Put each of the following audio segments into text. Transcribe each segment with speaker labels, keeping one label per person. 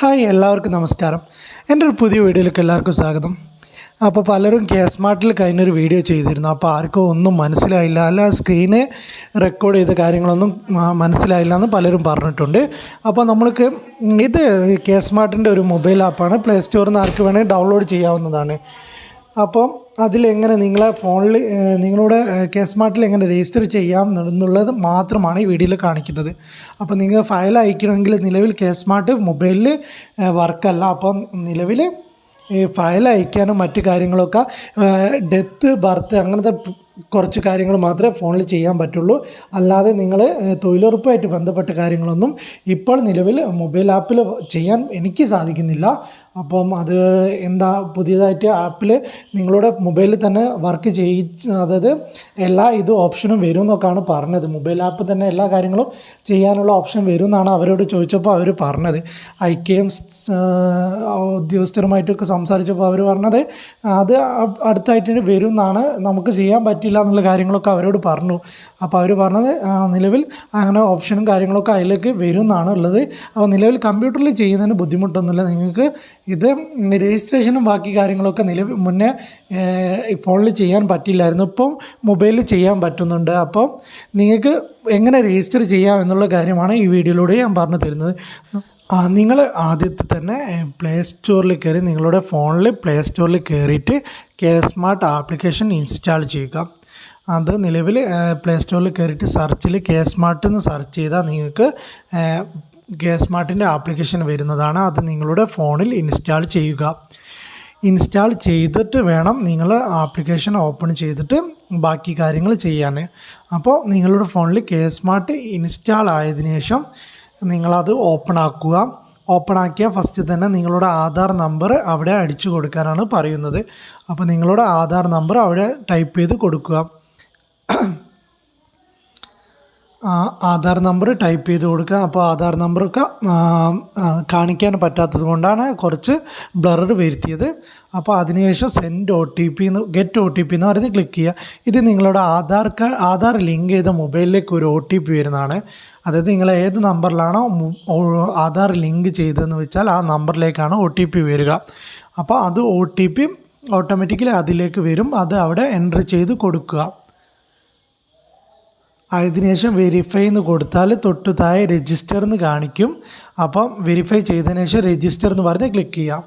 Speaker 1: Hi എല്ലാവർക്കും നമസ്കാരം. എന്റെ ഒരു പുതിയ വീഡിയോയിലേക്ക് എല്ലാവർക്കും സ്വാഗതം. അപ്പോൾ പലരും കെ സ്മാർട്ടിൽ കഴിഞ്ഞൊരു വീഡിയോ ചെയ്തിരുന്നു. അപ്പോൾ ആർക്കും ഒന്നും മനസ്സിലായില്ല. അല്ല സ്ക്രീന് റെക്കോർഡ് ചെയ്ത കാര്യങ്ങളൊന്നും മനസ്സിലായില്ല എന്ന് പലരും പറഞ്ഞിട്ടുണ്ട്. അപ്പോൾ നമ്മൾക്ക് ഇത് കെ സ്മാർട്ടിന്റെ ഒരു മൊബൈൽ ആപ്പാണ് പ്ലേ സ്റ്റോറിൽ നിന്ന് ആർക്ക് വേണമെങ്കിൽ ഡൗൺലോഡ് ചെയ്യാവുന്നതാണ്. അപ്പം അതിലെങ്ങനെ നിങ്ങളെ ഫോണിൽ നിങ്ങളുടെ കെ സ്മാർട്ടിൽ എങ്ങനെ രജിസ്റ്റർ ചെയ്യാം എന്നുള്ളത് മാത്രമാണ് ഈ വീഡിയോയിൽ കാണിക്കുന്നത്. അപ്പോൾ നിങ്ങൾ ഫയൽ അയക്കണമെങ്കിൽ നിലവിൽ കെ സ്മാർട്ട് മൊബൈലിൽ വർക്കല്ല. അപ്പം നിലവിൽ ഈ ഫയൽ അയക്കാനും മറ്റു കാര്യങ്ങളൊക്കെ ഡെത്ത് ബർത്ത് അങ്ങനത്തെ കുറച്ച് കാര്യങ്ങൾ മാത്രമേ ഫോണിൽ ചെയ്യാൻ പറ്റുള്ളൂ. അല്ലാതെ നിങ്ങൾ തൊഴിലുറപ്പുമായിട്ട് ബന്ധപ്പെട്ട കാര്യങ്ങളൊന്നും ഇപ്പോൾ നിലവിൽ മൊബൈൽ ആപ്പിൽ ചെയ്യാൻ എനിക്ക് സാധിക്കുന്നില്ല. അപ്പം അത് എന്താ പുതിയതായിട്ട് ആപ്പിൽ നിങ്ങളുടെ മൊബൈലിൽ തന്നെ വർക്ക് ചെയ്യിച്ച് അതായത് എല്ലാ ഇത് ഓപ്ഷനും വരും എന്നൊക്കെയാണ് പറഞ്ഞത്. മൊബൈൽ ആപ്പ് തന്നെ എല്ലാ കാര്യങ്ങളും ചെയ്യാനുള്ള ഓപ്ഷൻ വരും എന്നാണ് അവരോട് ചോദിച്ചപ്പോൾ അവർ പറഞ്ഞത്. ഐ കെ എം ഉദ്യോഗസ്ഥരുമായിട്ടൊക്കെ സംസാരിച്ചപ്പോൾ അവർ പറഞ്ഞത് അത് അടുത്തായിട്ട് വരും എന്നാണ് നമുക്ക് ചെയ്യാൻ പറ്റില്ല എന്നുള്ള കാര്യങ്ങളൊക്കെ അവരോട് പറഞ്ഞു. അപ്പോൾ അവർ പറഞ്ഞത് നിലവിൽ അങ്ങനെ ഓപ്ഷനും കാര്യങ്ങളൊക്കെ അതിലേക്ക് വരും എന്നാണ് ഉള്ളത്. അപ്പോൾ നിലവിൽ കമ്പ്യൂട്ടറിൽ ചെയ്യുന്നതിന് ബുദ്ധിമുട്ടൊന്നുമില്ല. നിങ്ങൾക്ക് ഇത് രജിസ്ട്രേഷനും ബാക്കി കാര്യങ്ങളൊക്കെ നിലവിൽ മുന്നേ ഫോണിൽ ചെയ്യാൻ പറ്റില്ലായിരുന്നു. ഇപ്പം മൊബൈലിൽ ചെയ്യാൻ പറ്റുന്നുണ്ട്. അപ്പോൾ നിങ്ങൾക്ക് എങ്ങനെ രജിസ്റ്റർ ചെയ്യാം എന്നുള്ള കാര്യമാണ് ഈ വീഡിയോയിലൂടെ ഞാൻ പറഞ്ഞു തരുന്നത്. നിങ്ങൾ ആദ്യത്തെ തന്നെ പ്ലേ സ്റ്റോറിൽ കയറി നിങ്ങളുടെ ഫോണിൽ പ്ലേ സ്റ്റോറിൽ കയറിയിട്ട് കെ സ്മാർട്ട് ആപ്ലിക്കേഷൻ ഇൻസ്റ്റാൾ ചെയ്യുക. അത് നിലവിൽ പ്ലേ സ്റ്റോറിൽ കയറിയിട്ട് സെർച്ചിൽ കെ സ്മാർട്ട് എന്ന് സെർച്ച് ചെയ്താൽ നിങ്ങൾക്ക് കെ സ്മാർട്ടിന്റെ ആപ്ലിക്കേഷൻ വരുന്നതാണ്. അത് നിങ്ങളുടെ ഫോണിൽ ഇൻസ്റ്റാൾ ചെയ്യുക. ഇൻസ്റ്റാൾ ചെയ്തിട്ട് വേണം നിങ്ങൾ ആപ്ലിക്കേഷൻ ഓപ്പൺ ചെയ്തിട്ട് ബാക്കി കാര്യങ്ങൾ ചെയ്യാൻ അപ്പോൾ നിങ്ങളുടെ ഫോണിൽ കെ സ്മാർട്ട് ഇൻസ്റ്റാൾ ആയതിനു ശേഷം നിങ്ങളത് ഓപ്പൺ ആക്കുക. ഓപ്പൺ ആക്കിയ ഫസ്റ്റ് തന്നെ നിങ്ങളുടെ ആധാർ നമ്പർ അവിടെ അടിച്ചു കൊടുക്കാനാണ് പറയുന്നത്. അപ്പോൾ നിങ്ങളുടെ ആധാർ നമ്പർ അവിടെ ടൈപ്പ് ചെയ്ത് കൊടുക്കുക. ആധാർ നമ്പർ ടൈപ്പ് ചെയ്ത് കൊടുക്കുക. അപ്പോൾ ആധാർ നമ്പർ കാണിക്കാൻ പറ്റാത്തത് കൊണ്ടാണ് കുറച്ച് ബ്ലറർ വരുത്തിയത്. അപ്പോൾ അതിനുശേഷം സെൻഡ് ഒ ടി പി എന്ന് ഗെറ്റ് ഒ ടി പി എന്ന് പറയുന്നത് ക്ലിക്ക് ചെയ്യുക. ഇത് നിങ്ങളുടെ ആധാർ കാർഡ് ആധാർ ലിങ്ക് ചെയ്ത മൊബൈലിലേക്ക് ഒരു ഒ ടി പി വരുന്നതാണ്. അതായത് നിങ്ങൾ ഏത് നമ്പറിലാണോ ആധാർ ലിങ്ക് ചെയ്തതെന്ന് വെച്ചാൽ ആ നമ്പറിലേക്കാണ് ഒ ടി പി വരിക. അപ്പോൾ അത് ഒ ടി പി ഓട്ടോമാറ്റിക്കലി അതിലേക്ക് വരും. അത് അവിടെ എൻട്രി ചെയ്ത് കൊടുക്കുക. അതിനുശേഷം വെരിഫൈ എന്ന് കൊടുത്താൽ തൊട്ട് താഴെ രജിസ്റ്റർ എന്ന് കാണിക്കും. അപ്പം വെരിഫൈ ചെയ്തതിന് ശേഷം രജിസ്റ്റർ എന്ന് പറഞ്ഞ് ക്ലിക്ക് ചെയ്യാം.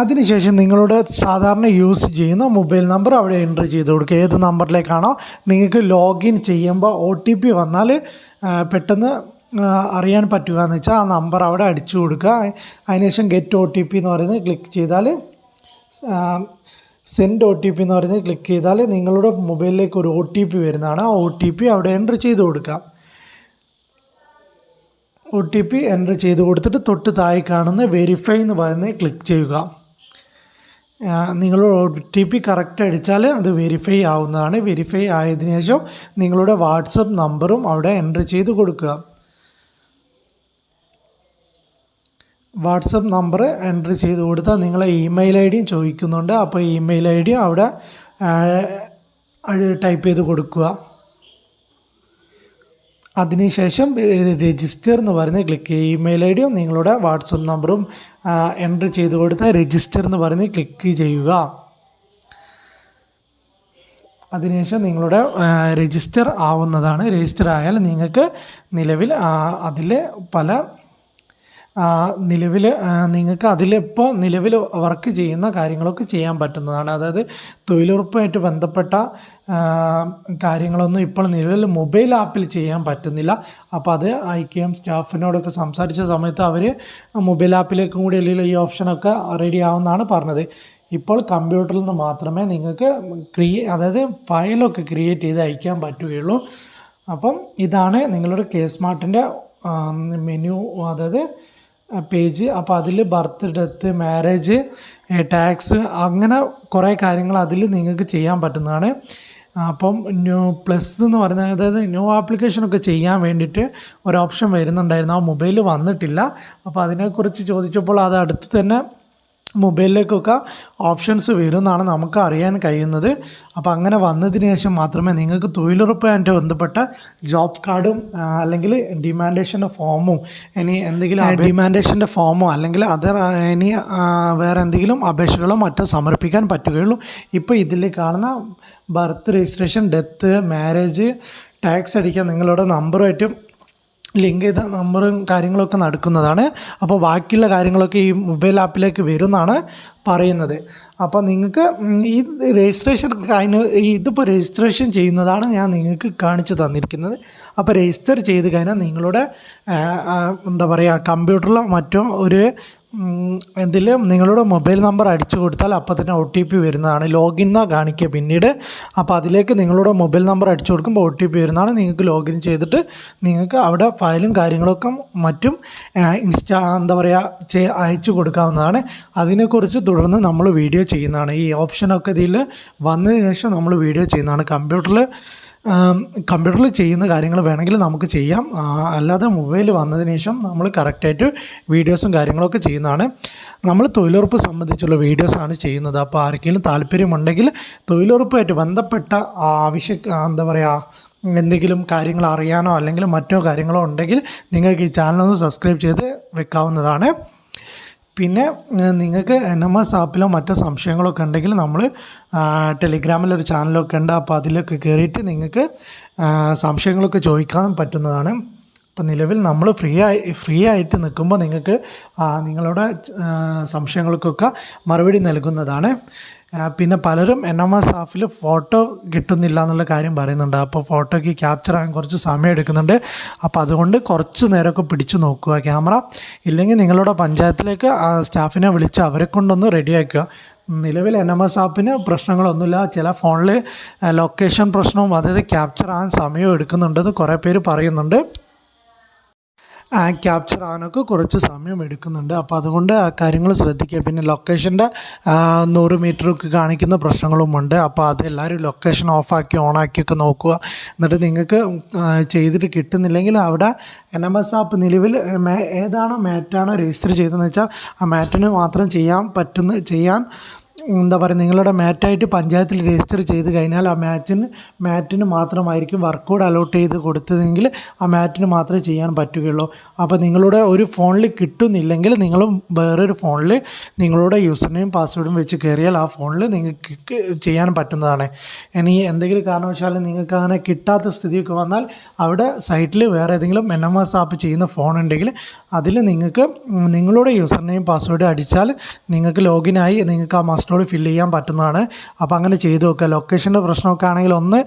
Speaker 1: അതിനുശേഷം നിങ്ങളുടെ സാധാരണ യൂസ് ചെയ്യുന്ന മൊബൈൽ നമ്പർ അവിടെ എന്റർ ചെയ്ത് കൊടുക്കുക. ഏത് നമ്പറിലേക്കാണോ നിങ്ങൾക്ക് ലോഗിൻ ചെയ്യുമ്പോൾ ഒ ടി പി വന്നാൽ പെട്ടെന്ന് അറിയാൻ പറ്റുക എന്ന് വെച്ചാൽ ആ നമ്പർ അവിടെ അടിച്ചു കൊടുക്കുക. അതിനുശേഷം ഗെറ്റ് ഒ ടി പി എന്ന് പറയുന്നത് ക്ലിക്ക് ചെയ്താൽ സെൻഡ് ഒ ടി പി എന്ന് പറയുന്നത് ക്ലിക്ക് ചെയ്താൽ നിങ്ങളുടെ മൊബൈലിലേക്ക് ഒരു ഒ ടി പി വരുന്നതാണ്. ആ ഒ ടി പി അവിടെ എന്റർ ചെയ്ത് കൊടുക്കാം ഒ ടി പി എന്റർ ചെയ്ത് കൊടുത്തിട്ട് തൊട്ട് താഴെ കാണുന്ന വെരിഫൈ എന്ന് പറയുന്നത് ക്ലിക്ക് ചെയ്യുക. നിങ്ങളുടെ ഒ ടി പി കറക്റ്റ് അടിച്ചാൽ അത് വെരിഫൈ ആവുന്നതാണ്. വെരിഫൈ ആയതിനു ശേഷം നിങ്ങളുടെ വാട്സപ്പ് നമ്പറും അവിടെ എന്റർ ചെയ്ത് കൊടുക്കുക. വാട്സപ്പ് നമ്പർ എൻട്രി ചെയ്ത് കൊടുത്താൽ നിങ്ങളെ ഇമെയിൽ ഐ ഡിയും ചോദിക്കുന്നുണ്ട്. അപ്പോൾ ഇമെയിൽ ഐ ഡിയും അവിടെ ടൈപ്പ് ചെയ്ത് കൊടുക്കുക. അതിനുശേഷം രജിസ്റ്റർ എന്ന് പറഞ്ഞ് ക്ലിക്ക് ചെയ്യുക. ഇമെയിൽ ഐ ഡിയും നിങ്ങളുടെ വാട്സപ്പ് നമ്പറും എൻട്രി ചെയ്ത് കൊടുത്താൽ രജിസ്റ്റർ എന്ന് പറഞ്ഞ് ക്ലിക്ക് ചെയ്യുക. അതിനുശേഷം നിങ്ങളുടെ രജിസ്റ്റർ ആവുന്നതാണ്. രജിസ്റ്റർ ആയാൽ നിങ്ങൾക്ക് നിലവിൽ അതിൽ പല നിലവിൽ നിങ്ങൾക്ക് അതിലിപ്പോൾ നിലവിൽ വർക്ക് ചെയ്യുന്ന കാര്യങ്ങളൊക്കെ ചെയ്യാൻ പറ്റുന്നതാണ്. അതായത് തൊഴിലുറപ്പുമായിട്ട് ബന്ധപ്പെട്ട കാര്യങ്ങളൊന്നും ഇപ്പോൾ നിലവിൽ മൊബൈൽ ആപ്പിൽ ചെയ്യാൻ പറ്റുന്നില്ല. അപ്പോൾ അത് ഐ കെ എം സ്റ്റാഫിനോടൊക്കെ സംസാരിച്ച സമയത്ത് അവർ മൊബൈൽ ആപ്പിലേക്കും കൂടി അല്ലെങ്കിൽ ഈ ഓപ്ഷനൊക്കെ റെഡി ആവുമെന്നാണ് പറഞ്ഞത്. ഇപ്പോൾ കമ്പ്യൂട്ടറിൽ നിന്ന് മാത്രമേ നിങ്ങൾക്ക് ക്രിയേ അതായത് ഫയലൊക്കെ ക്രിയേറ്റ് ചെയ്ത് അയക്കാൻ പറ്റുകയുള്ളൂ. അപ്പം ഇതാണ് നിങ്ങളുടെ കെ സ്മാർട്ടിന്റെ മെനു അതായത് പേജ്. അപ്പോൾ അതിൽ ബർത്ത് ഡെത്ത് മാരേജ് ടാക്സ് അങ്ങനെ കുറേ കാര്യങ്ങൾ അതിൽ നിങ്ങൾക്ക് ചെയ്യാൻ പറ്റുന്നതാണ്. അപ്പം ന്യൂ പ്ലസ് എന്ന് പറയുന്നത് അതായത് ന്യൂ ആപ്ലിക്കേഷനൊക്കെ ചെയ്യാൻ വേണ്ടിയിട്ട് ഒരു ഓപ്ഷൻ വരുന്നുണ്ടായിരുന്നു. ആ മൊബൈൽ വന്നിട്ടില്ല. അപ്പോൾ അതിനെക്കുറിച്ച് ചോദിച്ചപ്പോൾ അത് അടുത്ത് തന്നെ മൊബൈലിലേക്കൊക്കെ ഓപ്ഷൻസ് വരും എന്നാണ് നമുക്ക് അറിയാൻ കഴിയുന്നത്. അപ്പോൾ അങ്ങനെ വന്നതിന് ശേഷം മാത്രമേ നിങ്ങൾക്ക് തൊഴിലുറപ്പുമായിട്ട് ബന്ധപ്പെട്ട ജോബ് കാർഡും അല്ലെങ്കിൽ ഡിമാൻഡേഷന്റെ ഫോമും ഇനി എന്തെങ്കിലും ഡിമാൻഡേഷന്റെ ഫോമോ അല്ലെങ്കിൽ അതർ ഇനി വേറെ എന്തെങ്കിലും അപേക്ഷകളോ മറ്റോ സമർപ്പിക്കാൻ പറ്റുകയുള്ളൂ. ഇപ്പോൾ ഇതിൽ കാണുന്ന birth registration death marriage tax അടിക്കാൻ നിങ്ങളുടെ നമ്പറുമായിട്ടും ലിങ്ക് ചെയ്ത നമ്പറും കാര്യങ്ങളൊക്കെ നടക്കുന്നതാണ്. അപ്പോൾ ബാക്കിയുള്ള കാര്യങ്ങളൊക്കെ ഈ മൊബൈൽ ആപ്പിലേക്ക് വരുമെന്നാണ് പറയുന്നത്. അപ്പോൾ നിങ്ങൾക്ക് ഈ രജിസ്ട്രേഷൻ ഇതിപ്പോൾ രജിസ്ട്രേഷൻ ചെയ്യുന്നതാണ് ഞാൻ നിങ്ങൾക്ക് കാണിച്ചു തന്നിരിക്കുന്നത്. അപ്പോൾ രജിസ്റ്റർ ചെയ്ത് കഴിഞ്ഞാൽ നിങ്ങളുടെ എന്താ പറയുക കമ്പ്യൂട്ടറിലോ മറ്റോ ഒരു ഇതിൽ നിങ്ങളുടെ മൊബൈൽ നമ്പർ അടിച്ചു കൊടുത്താൽ അപ്പോൾ തന്നെ ഒ ടി പി വരുന്നതാണ്. ലോഗിൻ എന്നാണ് കാണിക്കുക പിന്നീട്. അപ്പോൾ അതിലേക്ക് നിങ്ങളുടെ മൊബൈൽ നമ്പർ അടിച്ചു കൊടുക്കുമ്പോൾ ഒ ടി പി വരുന്നതാണ്. നിങ്ങൾക്ക് ലോഗിൻ ചെയ്തിട്ട് നിങ്ങൾക്ക് അവിടെ ഫയലും കാര്യങ്ങളൊക്കെ മറ്റും ഇൻസ്റ്റാ എന്താ പറയുക ചെയ് അയച്ചു കൊടുക്കാവുന്നതാണ്. അതിനെക്കുറിച്ച് തുടർന്ന് നമ്മൾ വീഡിയോ ചെയ്യുന്നതാണ്. ഈ ഓപ്ഷനൊക്കെ ഇതിൽ വന്നതിന് ശേഷം നമ്മൾ വീഡിയോ ചെയ്യുന്നതാണ്. കമ്പ്യൂട്ടറിൽ കമ്പ്യൂട്ടറിൽ ചെയ്യുന്ന കാര്യങ്ങൾ വേണമെങ്കിൽ നമുക്ക് ചെയ്യാം. അല്ലാതെ മൊബൈൽ വന്നതിന് ശേഷം നമ്മൾ കറക്റ്റായിട്ട് വീഡിയോസും കാര്യങ്ങളൊക്കെ ചെയ്യുന്നതാണ്. നമ്മൾ തൊഴിലുറപ്പ് സംബന്ധിച്ചുള്ള വീഡിയോസാണ് ചെയ്യുന്നത്. അപ്പോൾ ആർക്കെങ്കിലും താല്പര്യമുണ്ടെങ്കിൽ തൊഴിലുറപ്പുമായിട്ട് ബന്ധപ്പെട്ട ആവശ്യ എന്താ പറയുക എന്തെങ്കിലും കാര്യങ്ങൾ അറിയാനോ അല്ലെങ്കിൽ മറ്റോ കാര്യങ്ങളോ ഉണ്ടെങ്കിൽ നിങ്ങൾക്ക് ഈ ചാനൽ ഒന്ന് സബ്സ്ക്രൈബ് ചെയ്ത് വെക്കാവുന്നതാണ്. പിന്നെ നിങ്ങൾക്ക് എൻ എം എസ് ആപ്പിലോ മറ്റോ സംശയങ്ങളൊക്കെ ഉണ്ടെങ്കിൽ നമ്മൾ ടെലിഗ്രാമിലൊരു ചാനലൊക്കെ ഉണ്ട്. അപ്പോൾ അതിലൊക്കെ കയറിയിട്ട് നിങ്ങൾക്ക് സംശയങ്ങളൊക്കെ ചോദിക്കാൻ പറ്റുന്നതാണ്. അപ്പം നിലവിൽ നമ്മൾ ഫ്രീ ആയി ഫ്രീ ആയിട്ട് നിൽക്കുമ്പോൾ നിങ്ങൾക്ക് നിങ്ങളുടെ സംശയങ്ങൾക്കൊക്കെ മറുപടി നൽകുന്നതാണ്. പിന്നെ പലരും എൻ എം എസ് ആഫിൽ ഫോട്ടോ കിട്ടുന്നില്ല എന്നുള്ള കാര്യം പറയുന്നുണ്ട്. അപ്പോൾ ഫോട്ടോയ്ക്ക് ക്യാപ്ചർ ആകാൻ കുറച്ച് സമയം എടുക്കുന്നുണ്ട്. അപ്പോൾ അതുകൊണ്ട് കുറച്ച് നേരമൊക്കെ പിടിച്ചു നോക്കുക. ക്യാമറ ഇല്ലെങ്കിൽ നിങ്ങളുടെ പഞ്ചായത്തിലേക്ക് സ്റ്റാഫിനെ വിളിച്ച് അവരെ കൊണ്ടൊന്ന് റെഡിയാക്കുക നിലവിൽ എൻ എം എസ് ആപ്പിന് പ്രശ്നങ്ങളൊന്നുമില്ല. ചില ഫോണിൽ ലൊക്കേഷൻ പ്രശ്നവും അതായത് ക്യാപ്ചർ ആകാൻ സമയം എടുക്കുന്നുണ്ടെന്ന് കുറേ പേര് പറയുന്നുണ്ട്. ക്യാപ്ചർ ആകാനൊക്കെ കുറച്ച് സമയം എടുക്കുന്നുണ്ട്. അപ്പോൾ അതുകൊണ്ട് ആ കാര്യങ്ങൾ ശ്രദ്ധിക്കുക. പിന്നെ ലൊക്കേഷന്റെ നൂറ് മീറ്ററൊക്കെ കാണിക്കുന്ന പ്രശ്നങ്ങളുമുണ്ട്. അപ്പോൾ അതെല്ലാവരും ലൊക്കേഷൻ ഓഫാക്കി ഓണാക്കിയൊക്കെ നോക്കുക. എന്നിട്ട് നിങ്ങൾക്ക് ചെയ്തിട്ട് കിട്ടുന്നില്ലെങ്കിൽ അവിടെ എൻ എം എസ് ആപ്പ് നിലവിൽ ഏതാണോ മാറ്റാണോ രജിസ്റ്റർ ചെയ്തതെന്ന് വെച്ചാൽ ആ മാറ്റിന് മാത്രം ചെയ്യാൻ പറ്റുന്ന ചെയ്യാൻ എന്താ പറയുക നിങ്ങളുടെ മാറ്റായിട്ട് പഞ്ചായത്തിൽ രജിസ്റ്റർ ചെയ്ത് കഴിഞ്ഞാൽ ആ മാച്ചിന് മാറ്റിന് മാത്രമായിരിക്കും വർക്ക് കോഡ് അലോട്ട് ചെയ്ത് കൊടുത്തതെങ്കിൽ ആ മാറ്റിന് മാത്രമേ ചെയ്യാൻ പറ്റുകയുള്ളൂ. അപ്പോൾ നിങ്ങളുടെ ഒരു ഫോണിൽ കിട്ടുന്നില്ലെങ്കിൽ നിങ്ങൾ വേറൊരു ഫോണിൽ നിങ്ങളുടെ യൂസർ നെയിം പാസ്വേഡും വെച്ച് കയറിയാൽ ആ ഫോണിൽ നിങ്ങൾക്ക് ചെയ്യാൻ പറ്റുന്നതാണ്. ഇനി എന്തെങ്കിലും കാരണവശാലും നിങ്ങൾക്ക് അങ്ങനെ കിട്ടാത്ത സ്ഥിതിയൊക്കെ വന്നാൽ അവിടെ സൈറ്റിൽ വേറെ ഏതെങ്കിലും എൻ എം എസ് ആപ്പ് ചെയ്യുന്ന ഫോൺ ഉണ്ടെങ്കിൽ അതിൽ നിങ്ങൾക്ക് നിങ്ങളുടെ യൂസർ നെയിം പാസ്വേഡ് അടിച്ചാൽ നിങ്ങൾക്ക് ലോഗിനായി നിങ്ങൾക്ക് ആ മസ്റ്റോട് ഫില്ല് ചെയ്യാൻ പറ്റുന്നതാണ്. അപ്പോൾ അങ്ങനെ ചെയ്ത് നോക്കുക. ലൊക്കേഷന്റെ പ്രശ്നമൊക്കെ ആണെങ്കിൽ ഒന്ന്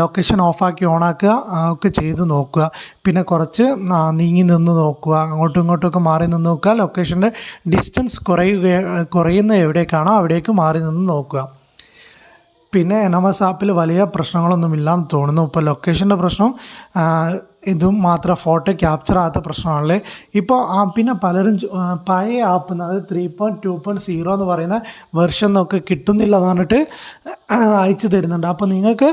Speaker 1: ലൊക്കേഷൻ ഓഫാക്കി ഓണാക്കുക ഒക്കെ ചെയ്ത് നോക്കുക. പിന്നെ കുറച്ച് നീങ്ങി നിന്ന് നോക്കുക. അങ്ങോട്ടും ഇങ്ങോട്ടും ഒക്കെ മാറി നിന്ന് നോക്കുക. ലൊക്കേഷന്റെ ഡിസ്റ്റൻസ് കുറയുക കുറയുന്ന എവിടേക്കാണോ അവിടേക്ക് മാറി നിന്ന് നോക്കുക. പിന്നെ എൻ എം എസ് ആപ്പിൽ വലിയ പ്രശ്നങ്ങളൊന്നുമില്ലാന്ന് തോന്നുന്നു. ഇപ്പോൾ ലൊക്കേഷന്റെ പ്രശ്നം ഇതും മാത്രം ഫോട്ടോ ക്യാപ്ചർ ആകാത്ത പ്രശ്നമാണല്ലേ? ഇപ്പോൾ പിന്നെ പലരും പഴയ ആപ്പ് അതായത് three point two point zero എന്ന് പറയുന്ന വെർഷൻ ഒക്കെ കിട്ടുന്നില്ല എന്ന് പറഞ്ഞിട്ട് അയച്ചു തരുന്നുണ്ട്. അപ്പോൾ നിങ്ങൾക്ക്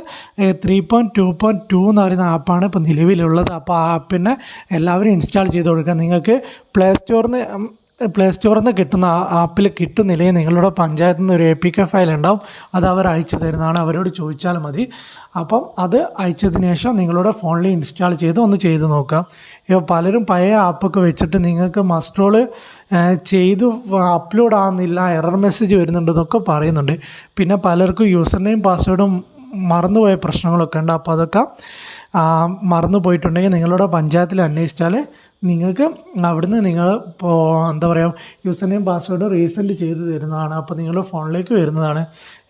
Speaker 1: three point two point two എന്ന് പറയുന്ന ആപ്പാണ് ഇപ്പോൾ നിലവിലുള്ളത്. അപ്പോൾ ആ ആപ്പിനെ എല്ലാവരും ഇൻസ്റ്റാൾ ചെയ്ത് കൊടുക്കുക. നിങ്ങൾക്ക് പ്ലേ സ്റ്റോറിൽ നിന്ന് പ്ലേ സ്റ്റോറിൽ നിന്ന് കിട്ടുന്ന ആപ്പിൽ കിട്ടുന്നില്ലെങ്കിൽ നിങ്ങളുടെ പഞ്ചായത്തിൽ നിന്ന് ഒരു എ പി കെ ഫയൽ ഉണ്ടാവും. അത് അവർ അയച്ചു തരുന്നതാണ്. അവരോട് ചോദിച്ചാൽ മതി. അപ്പം അത് അയച്ചതിന് ശേഷം നിങ്ങളുടെ ഫോണിൽ ഇൻസ്റ്റാൾ ചെയ്ത് ഒന്ന് ചെയ്ത് നോക്കുക ഇപ്പോൾ പലരും പഴയ ആപ്പൊക്കെ വെച്ചിട്ട് നിങ്ങൾക്ക് മസ്ട്രോൾ ചെയ്ത് അപ്ലോഡ് ആകുന്നില്ല എറർ മെസ്സേജ് വരുന്നുണ്ടെന്നൊക്കെ പറയുന്നുണ്ട്. പിന്നെ പലർക്കും യൂസർ നെയിം പാസ്വേഡും മറന്നുപോയ പ്രശ്നങ്ങളൊക്കെ ഉണ്ട്. അപ്പോൾ അതൊക്കെ മറന്നു പോയിട്ടുണ്ടെങ്കിൽ നിങ്ങളുടെ പഞ്ചായത്തിൽ അന്വേഷിച്ചാൽ നിങ്ങൾക്ക് അവിടുന്ന് നിങ്ങൾ ഇപ്പോൾ എന്താ പറയുക യൂസർ നെയിം പാസ്വേഡ് റീസെന്റ് ചെയ്ത് തരുന്നതാണ്. അപ്പോൾ നിങ്ങളുടെ ഫോണിലേക്ക് വരുന്നതാണ്.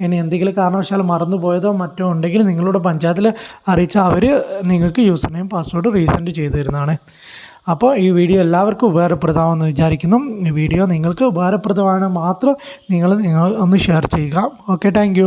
Speaker 1: ഇനി എന്തെങ്കിലും കാരണവശാൽ മറന്നു പോയതോ മറ്റോ ഉണ്ടെങ്കിൽ നിങ്ങളുടെ പഞ്ചായത്തിൽ അറിയിച്ചാൽ അവർ നിങ്ങൾക്ക് യൂസർ നെയിം പാസ്വേഡ് റീസെന്റ് ചെയ്ത് തരുന്നതാണ്. അപ്പോൾ ഈ വീഡിയോ എല്ലാവർക്കും ഉപകാരപ്രദമാണെന്ന് വിചാരിക്കുന്നു. ഈ വീഡിയോ നിങ്ങൾക്ക് ഉപകാരപ്രദമാണ്. മാത്രം നിങ്ങൾ നിങ്ങൾ ഒന്ന് ഷെയർ ചെയ്യുക. Okay thank